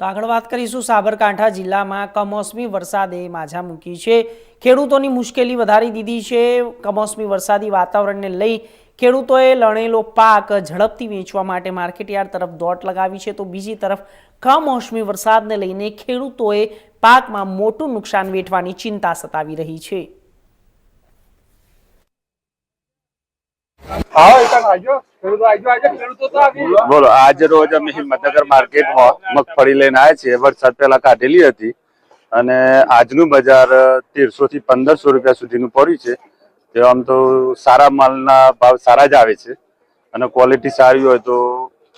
તો આગળ વાત કરીશું સાબરકાંઠા જિલ્લામાં કમોસમી વરસાદે માઝા મૂકી છે. ખેડૂતોની મુશ્કેલી વધારી દીધી છે. કમોસમી વરસાદી વાતાવરણને લઈ ખેડૂતોએ લણેલો પાક ઝડપથી વેચવા માટે માર્કેટયાર્ડ તરફ દોટ લગાવી છે. તો બીજી તરફ કમોસમી વરસાદને લઈને ખેડૂતોએ પાકમાં મોટું નુકસાન વેઠવાની ચિંતા સતાવી રહી છે. બોલો. આજ રોજ અમે હિંમતનગર માર્કેટમાં મગફળી લઈને આવ્યા છીએ. વરસાદ પહેલા કાઢેલી હતી અને આજનું બજાર તેરસો થી પંદરસો રૂપિયા સુધીનું પડ્યું છે. તે આમ તો સારા માલના ભાવ સારા જ આવે છે અને ક્વોલિટી સારી હોય તો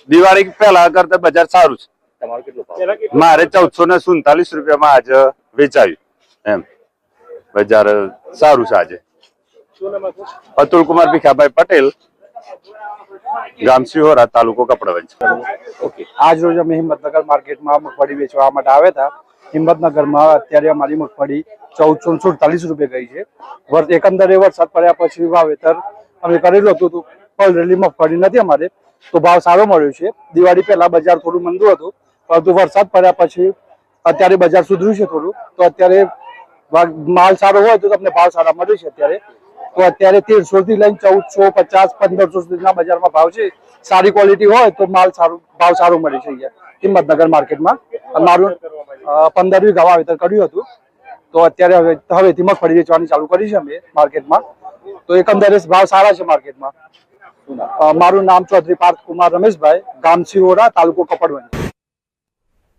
દિવાળી પહેલા કરતા બજાર સારું છે. તમારો કેટલો ભાવ? મારે ચૌદસો ને સુડતાલીસ રૂપિયામાં આજે વેચાયું. એમ. બજાર સારું છે આજે. અતુલ કુમાર ભીખાભાઈ પટેલ. ગામ સિહોરા તાલુકો કપડવંજ ઓકે આજ રોજ અમે હિંમતનગર માર્કેટમાં મગફળી વેચવા માટે આવ્યા હતા. હિંમતનગરમાં અત્યારે અમારી મગફળી ચૌદસો સુડતાલીસ રૂપિયા ગઈ છે. એકંદરે વરસાદ પડ્યા પછી વાવેતર અમે કરેલું હતું, તો પલરેલી મગફળી નથી અમારે. તો ભાવ સારો મળ્યો છે. દિવાળી પહેલા બજાર થોડું મંદું હતું, પરંતુ વરસાદ પડ્યા પછી અત્યારે બજાર સુધર્યું છે થોડું. તો અત્યારે માલ સારો હોય તો તમને ભાવ સારા મળે છે અત્યારે. તો અત્યારે તેરસો થી લઈને ચૌદસો, પચાસ, પંદરસો સુધીના બજારમાં ભાવ છે. સારી ક્વોલિટી હોય તો માલ સારું, ભાવ સારો મળે છે હિંમતનગર માર્કેટમાં. મારું પંદરમી પંદર વીઘા વાવેતર કર્યું હતું. તો અત્યારે હવે, હવેથી મગફળી વેચવાની ચાલુ કરી છે અમે માર્કેટમાં. તો એકંદરે ભાવ સારા છે માર્કેટમાં. મારું નામ ચૌધરી પાર્થ કુમાર રમેશભાઈ, ગામ સિહોરા, તાલુકો કપડવંજ.